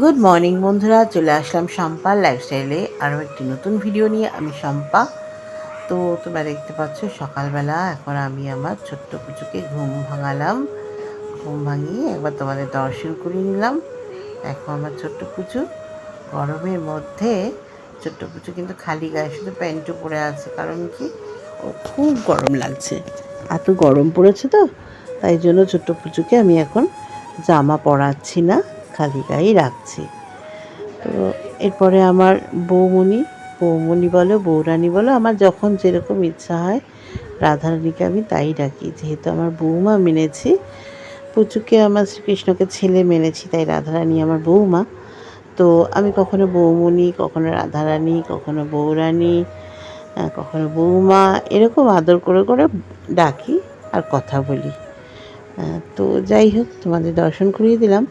Good morning বন্ধুরা। চলে আসলাম শম্পার লাইফস্টাইলে আরও একটি নতুন ভিডিও নিয়ে। আমি শম্পা। তো তোমরা দেখতে পাচ্ছ, সকালবেলা এখন আমি আমার ছোট্ট পুচুকে ঘুম ভাঙালাম। ঘুম ভাঙিয়ে একবার তোমাদের দর্শন করিয়ে নিলাম। এখন আমার ছোট্ট পুচু। গরমের মধ্যে ছোট্ট পুচু কিন্তু খালি গায়ে শুধু প্যান্টও পরে আছে। কারণ কি? ও খুব গরম লাগছে। এত গরম পড়েছে তো। তাই জন্য ছোট্ট পুচুকে আমি এখন জামা পরাচ্ছি না। খালি গায়েই রাখছি। তো এরপরে আমার বৌমণি বৌমণি বলো বৌরানী বলো, আমার যখন যেরকম ইচ্ছা হয় রাধারানীকে আমি তাই ডাকি। যেহেতু আমার বৌমা মেনেছি, পুচুকে আমার শ্রীকৃষ্ণকে ছেলে মেনেছি, তাই রাধারানী আমার বৌমা। তো আমি কখনো বৌমণি, কখনো রাধারানী, কখনো বৌরানী কখনো বৌমা, এরকম আদর করে করে ডাকি আর কথা বলি। তো যাই হোক, তোমাদের দর্শন করিয়ে দিলাম।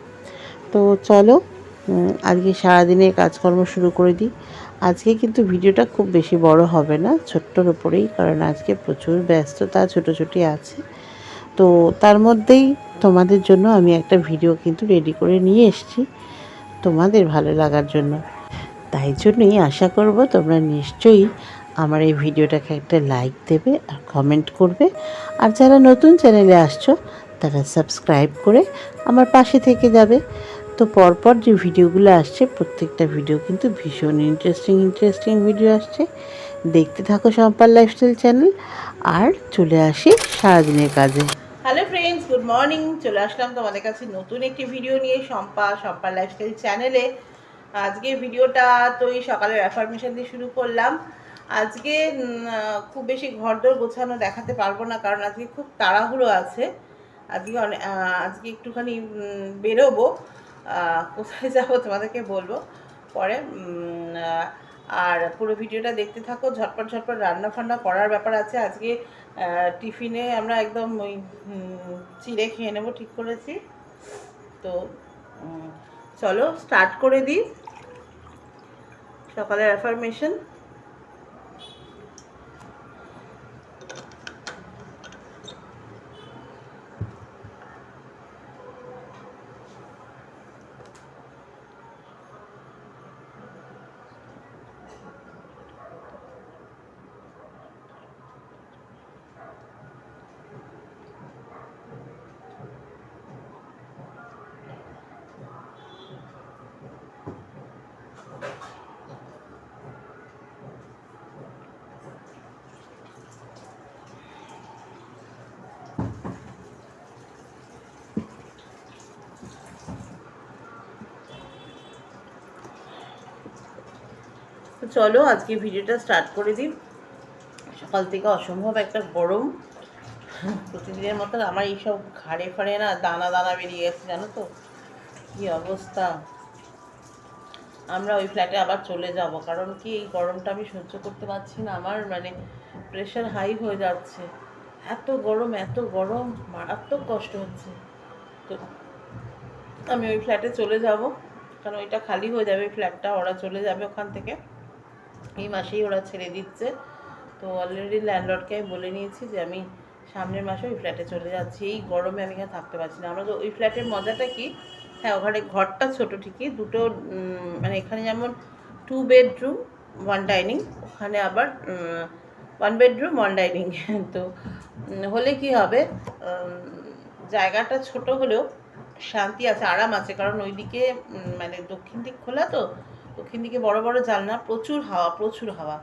তো চলো আজকে সারাদিনের কাজকর্ম শুরু করে দিই। আজকে কিন্তু ভিডিওটা খুব বেশি বড় হবে না, ছোট্টর উপরেই, কারণ আজকে প্রচুর ব্যস্ততা, ছোটোছুটি আছে। তো তার মধ্যেই তোমাদের জন্য আমি একটা ভিডিও কিন্তু রেডি করে নিয়ে এসেছি, তোমাদের ভালো লাগার জন্য। তাই জন্যই আশা করব তোমরা নিশ্চয়ই আমার এই ভিডিওটাকে একটা লাইক দেবে আর কমেন্ট করবে। আর যারা নতুন চ্যানেলে আসছো, তারা সাবস্ক্রাইব করে আমার পাশে থেকে যাবে। তো পরপর যে ভিডিওগুলো আসছে, প্রত্যেকটা ভিডিও কিন্তু ভীষণ ইন্টারেস্টিং ইন্টারেস্টিং ভিডিও আসছে। দেখতে থাকো সম্পার লাইফস্টাইল চ্যানেল আর চলে আসি সারাদিনের কাজে। হ্যালো ফ্রেন্ডস গুড মর্নিং চলে আসলাম তোমাদের কাছে নতুন একটি ভিডিও নিয়ে সম্পা শম্পা লাইফস্টাইল চ্যানেলে আজকে ভিডিওটা তো এই সকালের অ্যাফার্মেশন দিয়ে শুরু করলাম। আজকে খুব বেশি ঘরদোর গোছানো দেখাতে পারব না, কারণ আজকে খুব তাড়াহুড়ো আছে। আজকে অনেক আজকে একটুখানি বেরোবো। কোথায় যাব তোমাদেরকে বলব? পরে আর পুরো ভিডিওটা দেখতে থাকো। ঝটপট ঝটপট রান্না ফান্না করার ব্যাপার আছে। আজকে টিফিনে আমরা একদম ওই চিড়ে খেয়ে নেব, ঠিক করেছি। তো চলো স্টার্ট করে দিই। সকালের অ্যাফার্মেশন তো চলো, আজকে ভিডিওটা স্টার্ট করে দিই। সকাল থেকে অসম্ভব একটা গরম। প্রতিদিনের মতো আমার এইসব ঘাড়ে ফাড়ে না, দানা দানা বেরিয়ে গেছে, জানো তো? কী অবস্থা? আমরা ওই ফ্ল্যাটে আবার চলে যাব, কারণ কি এই গরমটা আমি সহ্য করতে পারছি না। আমার মানে প্রেশার হাই হয়ে যাচ্ছে। এত গরম এত গরম, মারাত্মক কষ্ট হচ্ছে। তো আমি ওই ফ্ল্যাটে চলে যাব, কারণ ওইটা খালি হয়ে যাবে ফ্ল্যাটটা ওরা চলে যাবে ওখান থেকে। এই মাসেই ওরা ছেড়ে দিচ্ছে। তো অলরেডি ল্যান্ডলর্ডকে আমি বলে নিয়েছি যে আমি সামনের মাসে ওই ফ্ল্যাটে চলে যাচ্ছি। এই গরমে আমি এখানে থাকতে পারছি না। আমরা তো ওই ফ্ল্যাটের মজাটা কি? হ্যাঁ ওখানে ঘরটা ছোট ঠিকই। দুটো মানে এখানে যেমন টু বেডরুম ওয়ান ডাইনিং ওখানে আবার ওয়ান বেডরুম ওয়ান ডাইনিং তো হলে কি হবে? জায়গাটা ছোট হলেও শান্তি আছে, আরাম আছে। কারণ ওইদিকে মানে দক্ষিণ দিক খোলা তো দক্ষিণ দিকে বড় বড় জানলা, প্রচুর হাওয়া প্রচুর হাওয়া।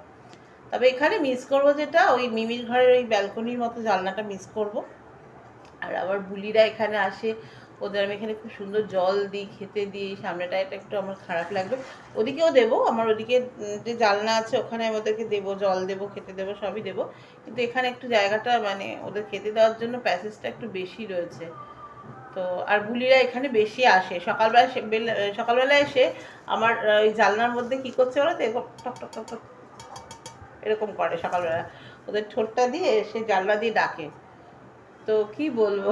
তবে এখানে মিস করব যেটা, ওই মিমির ঘরের ওই ব্যালকনির মতো জানলাটা মিস করব। আর আবার বুলিরা এখানে আসে, ওদের আমি এখানে খুব সুন্দর জল দিই, খেতে দিই, সামনেটা এটা একটু আমার খারাপ লাগবে। ওদিকেও দেবো, আমার ওদিকে যে জানলা আছে, ওখানে আমি ওদেরকে দেবো, জল দেবো, খেতে দেবো, সবই দেবো। কিন্তু এখানে একটু জায়গাটা মানে ওদের খেতে দেওয়ার জন্য প্যাসেজটা একটু বেশি রয়েছে। তো আর বুলিরা এখানে বেশি আসে। সকালবেলা সকালবেলা এসে আমার ওই জানলার মধ্যে কি করছে বলো তো? টক টক টক টক এরকম করে সকালবেলা। ওদের ঠোঁটটা দিয়ে সে জানলা দিয়ে ডাকে। তো কি বলব?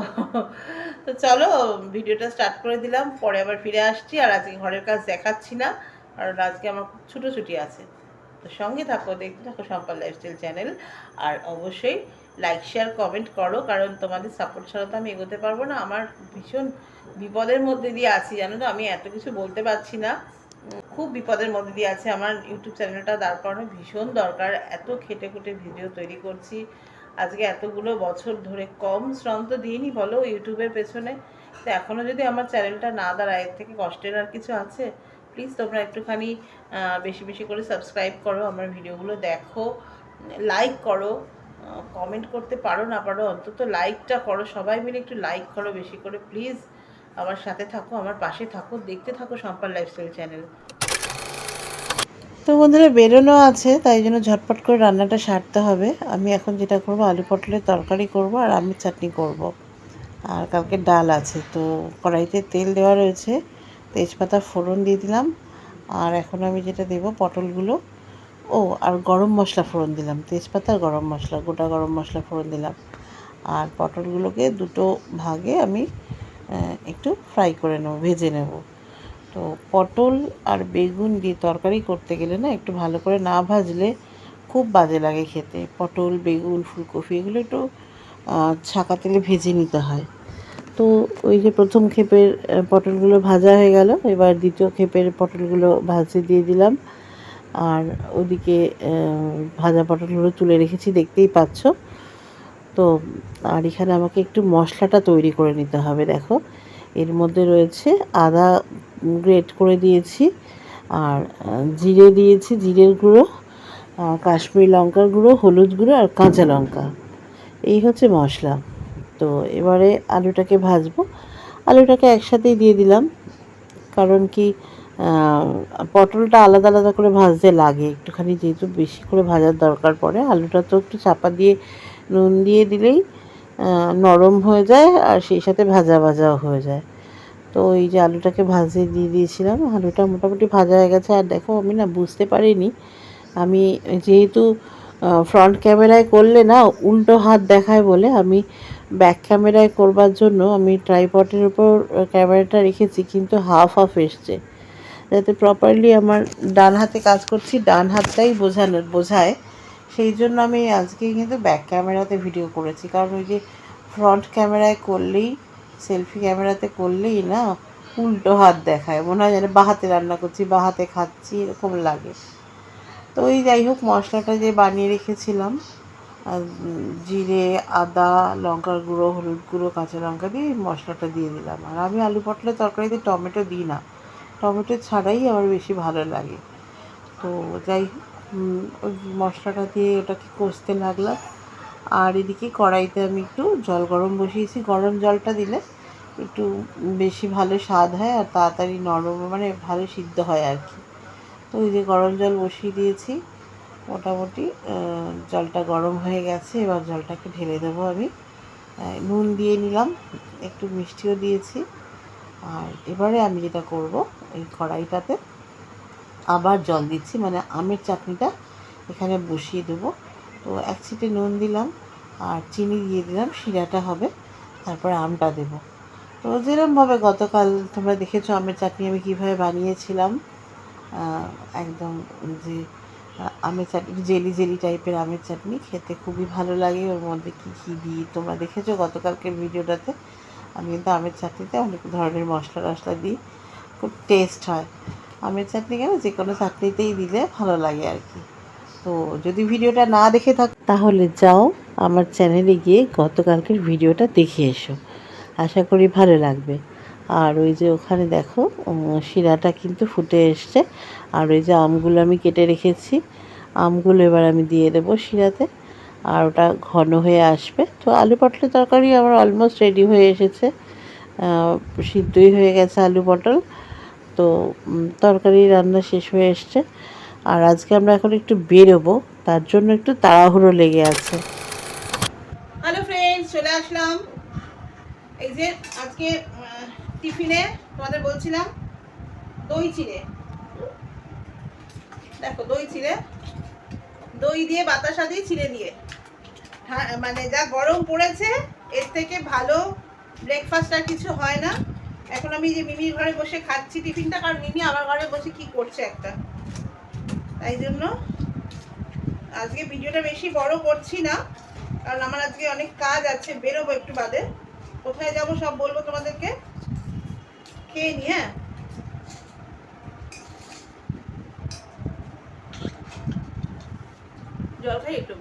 তো চলো, ভিডিওটা স্টার্ট করে দিলাম, পরে আবার ফিরে আসছি আর আজকে ঘরের কাজ দেখাচ্ছি না, কারণ আজকে আমার খুব ছুটোছুটি আছে। তো সঙ্গে থাকো, দেখতে থাকো সম্পাল লাইফস্টাইল চ্যানেল আর অবশ্যই লাইক শেয়ার কমেন্ট করো, কারণ তোমাদের সাপোর্ট ছাড়া তো আমি এগোতে পারব না। আমার ভীষণ বিপদের মধ্যে দিয়ে আছি, জানো তো? আমি এত কিছু বলতে পারছি না। খুব বিপদের মধ্যে দিয়ে আছে। আমার ইউটিউব চ্যানেলটা দাঁড় করানো ভীষণ দরকার। এত খেটে খুটে ভিডিও তৈরি করছি। আজকে এতগুলো বছর ধরে কম শ্রম তো দিইনি, বলো ইউটিউবের পেছনে। তো এখনও যদি আমার চ্যানেলটা না দাঁড়ায়, এর থেকে কষ্টের আর কিছু আছে? প্লিজ তোমরা একটুখানি বেশি বেশি করে সাবস্ক্রাইব করো, আমার ভিডিওগুলো দেখো লাইক করো। কমেন্ট করতে পারো না পারো, অন্তত লাইকটা করো। সবাই মিলে একটু লাইক করো বেশি করে প্লিজ আমার সাথে থাকো, আমার পাশে থাকো, দেখতে থাকো সম্পার লাইফস্টাইল চ্যানেল তো বন্ধুরা, বেরোনো আছে, তাই জন্য ঝটপট করে রান্নাটা সারতে হবে। আমি এখন যেটা করব, আলু পটলের তরকারি করব আর আমের চাটনি করব। আর কালকে ডাল আছে, তো কড়াইতে তেল দেওয়া রয়েছে, তেজপাতা ফোড়ন দিয়ে দিলাম। আর এখন আমি যেটা দেব, পটলগুলো। ও, আর গরম মশলা ফোড়ন দিলাম। তেজপাতা, গরম মশলা, গোটা গরম মশলা ফোড়ন দিলাম। আর পটলগুলোকে দুটো ভাগে আমি একটু ফ্রাই করে নেব, ভেজে নেব। তো পটল আর বেগুন দিয়ে তরকারি করতে গেলে না, একটু ভালো করে না ভাজলে খুব বাজে লাগে খেতে। পটল, বেগুন, ফুলকপি এগুলো একটু ছাকা তেলে ভেজে নিতে হয়। তো ওই যে প্রথম ক্ষেপের পটলগুলো ভাজা হয়ে গেল। এবার দ্বিতীয় ক্ষেপের পটলগুলো ভাজতে দিয়ে দিলাম। আর ওদিকে ভাজা পটলগুলো তুলে রেখেছি, দেখতেই পাচ্ছ। তো, আর এখানে আমাকে একটু মশলাটা তৈরি করে নিতে হবে, দেখো। এর মধ্যে রয়েছে আদা গ্রেট করে দিয়েছি, আর জিরে দিয়েছি, জিরের গুঁড়ো কাশ্মীরি লঙ্কার গুঁড়ো, হলুদ গুঁড়ো, আর কাঁচা লঙ্কা। এই হচ্ছে মশলা। তো, এবারে আলুটাকে ভাজবো। আলুটাকে একসাথেই দিয়ে দিলাম, কারণ কি পটলটা আলাদা আলাদা করে ভাজতে লাগে। একটুখানি যেহেতু বেশি করে ভাজার দরকার পড়ে, আলুটা তো একটু চাপা দিয়ে নুন দিয়ে দিলেই নরম হয়ে যায় আর সেই সাথে ভাজা ভাজাও হয়ে যায়। তো এই যে আলুটাকে ভাজে দিয়ে দিয়েছিলাম, আলুটা মোটামুটি ভাজা হয়ে গেছে। আর দেখো, আমি না বুঝতে পারিনি, আমি যেহেতু ফ্রন্ট ক্যামেরায় করলে না উল্টো হাত দেখায় বলে, আমি ব্যাক ক্যামেরায় করবার জন্য আমি ট্রাইপটের উপর ক্যামেরাটা রেখেছি, কিন্তু হাফ হাফ এসছে। যাতে প্রপারলি আমার ডান হাতে কাজ করছি, ডান হাতটাই বোঝানো, বোঝায়। সেই জন্য আমি আজকে কিন্তু ব্যাক ক্যামেরাতে ভিডিও করেছি। কারণ ওই যে ফ্রন্ট ক্যামেরায় করলেই সেলফি ক্যামেরাতে করলেই না, উল্টো হাত দেখায়। মনে হয় যেন বাঁ হাতে রান্না করছি, বাঁ হাতে খাচ্ছি, এরকম লাগে। তো ওই যাই হোক, মশলাটা যে বানিয়ে রেখেছিলাম জিরে, আদা, লঙ্কার গুঁড়ো, হলুদ গুঁড়ো, কাঁচা লঙ্কা দিয়ে মশলাটা দিয়ে দিলাম। আর আমি আলু পটলের তরকারিতে টমেটো দিই না। টমেটো ছাড়াই আমার বেশি ভালো লাগে। তো যাই ওই মশলাটা দিয়ে ওটাকে কষতে লাগলাম। আর এদিকে কড়াইতে আমি একটু জল গরম বসিয়েছি। গরম জলটা দিলে একটু বেশি ভালো স্বাদ হয় আর তাড়াতাড়ি নরম মানে ভালো সিদ্ধ হয় আর কি। তো ওই যে গরম জল বসিয়ে দিয়েছি, মোটামুটি জলটা গরম হয়ে গেছে। এবার জলটাকে ঢেলে দেবো আমি। নুন দিয়ে নিলাম, একটু মিষ্টিও দিয়েছি। আর এবারে আমি যেটা করব এই কড়াইটাতে আবার জল দিচ্ছি মানে আমের চাটনিটা এখানে বসিয়ে দেবো। তো এক সিটে নুন দিলাম আর চিনি দিয়ে দিলাম, শিরাটা হবে, তারপরে আমটা দেবো। তো যেরমভাবে গতকাল তোমরা দেখেছ আমের চাটনি আমি কীভাবে বানিয়েছিলাম একদম যে আমের চাটনি, জেলি জেলি টাইপের আমের চাটনি খেতে খুবই ভালো লাগে। ওর মধ্যে কী কী দিই তোমরা দেখেছ গতকালকের ভিডিওটাতে? আমি কিন্তু আমের চাটনিতে অনেক ধরনের মশলা টশলা দিই। টেস্ট হয়। আমের চাটনি কেন যে কোনো চাটনিতেই দিলে ভালো লাগে আর কি। তো যদি ভিডিওটা না দেখে থাক তাহলে যাও আমার চ্যানেলে গিয়ে গতকালকের ভিডিওটা দেখে এসো। আশা করি ভালো লাগবে। আর ওই যে ওখানে দেখো শিরাটা কিন্তু ফুটে এসছে। আর ওই যে আমগুলো আমি কেটে রেখেছি, আমগুলো এবার আমি দিয়ে দেবো শিরাতে। আর ওটা ঘন হয়ে আসবে। তো আলু পটলের তরকারি আমার অলমোস্ট রেডি হয়ে এসেছে। সিদ্ধই হয়ে গেছে আলু পটল। তো তরকারি রান্না শেষ হয়ে এসছে। আর আজকে আমরা এখন একটু বেরোবো, তার জন্য একটু তাড়াহুড়ো লেগে আছে। হ্যালো ফ্রেন্ডস চলে আসলাম। এই যে আজকে টিফিনে তোমাদের বলছিলাম, দই চিড়ে। দেখো, দই চিড়ে। দই দিয়ে বাতাসা দিয়ে চিড়ে দিয়ে। হ্যাঁ মানে যা গরম পড়েছে, এর থেকে ভালো ব্রেকফাস্ট আর কিছু হয় না। এখন আমি যে মিমির ঘরে বসে খাচ্ছি টিফিনটা, কারণ মিমি আমার ঘরে বসে কি করছে একটা। তাই জন্য আজকে ভিডিওটা বেশি বড় করছি না, কারণ আমার আজকে অনেক কাজ আছে, বেরোবো একটু বাদে। কোথায় যাব সব বলব তোমাদেরকে? খেয়ে নি হ্যাঁ? জল খাই একটু?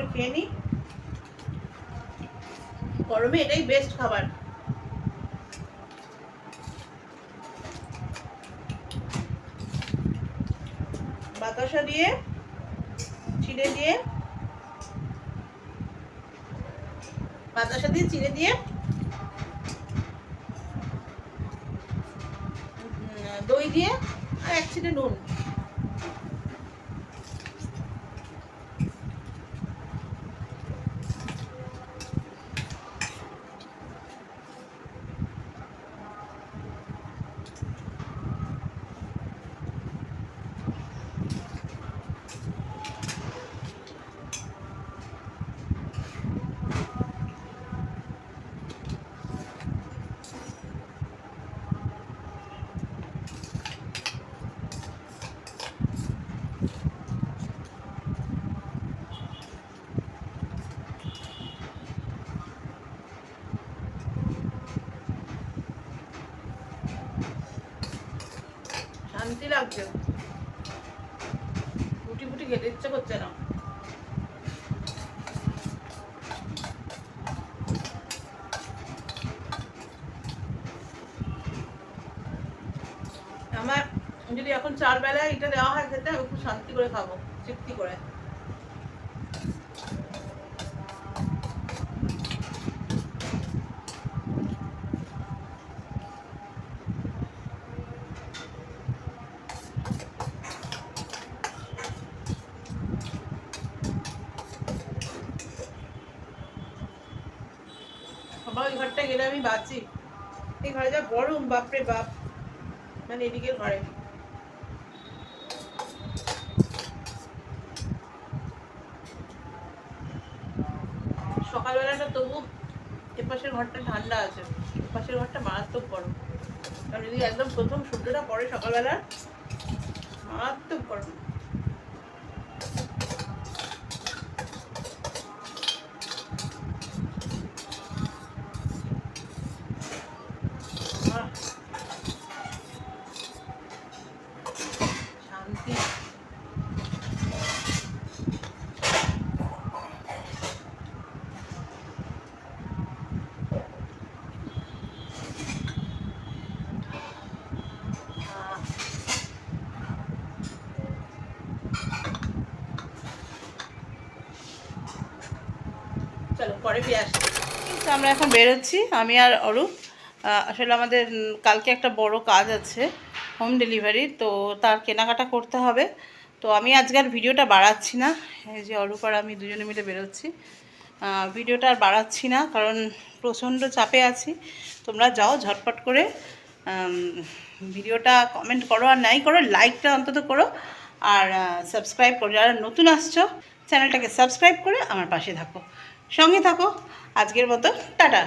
করে খেয়ে নি গরমে এটাই বেস্ট খাবার। বাতাসা দিয়ে, চিড়ে দিয়ে, বাতাসা দিয়ে, চিড়ে দিয়ে দই দিয়ে, আর এক চিটে নুন শান্তি লাগছে খেতে ইচ্ছে করছে না। আমার যদি এখন চার বেলায় এটা দেওয়া হয় খেতে, আমি খুব শান্তি করে খাব, তৃপ্তি করে। ঘরটা গেলে আমি বাঁচি। এই ঘরে যা গরম, বাপরে বাপ। মানে এদিকের ঘরে। সকালবেলাটা তবু এপাশের ঘরটা ঠান্ডা আছে। এপাশের ঘরটা মারাত্মক গরম। কারণ যদি একদম প্রথম সূর্যটা পড়ে সকালবেলা। মারাত্মক গরম আহ। শান্তি আহ। চলো পরে ফিরে আমরা এখন বেরোচ্ছি, আমি আর অরূপ। আসলে আমাদের কালকে একটা বড় কাজ আছে হোম ডেলিভারি তো তার কেনাকাটা করতে হবে। তো আমি আজকে আর ভিডিওটা বাড়াচ্ছি না, এই যে অরূপ আর আমি দুজনে মিলে বেরোচ্ছি। ভিডিওটা আর বাড়াচ্ছি না, কারণ প্রচণ্ড চাপে আছি। তোমরা যাও ঝটপট করে ভিডিওটা কমেন্ট করো আর নাই করো লাইকটা অন্তত করো। আর সাবস্ক্রাইব করো। যারা নতুন আসছো চ্যানেলটাকে সাবস্ক্রাইব করে আমার পাশে থাকো। সঙ্গে থাকো। আজকের মতো টাটা।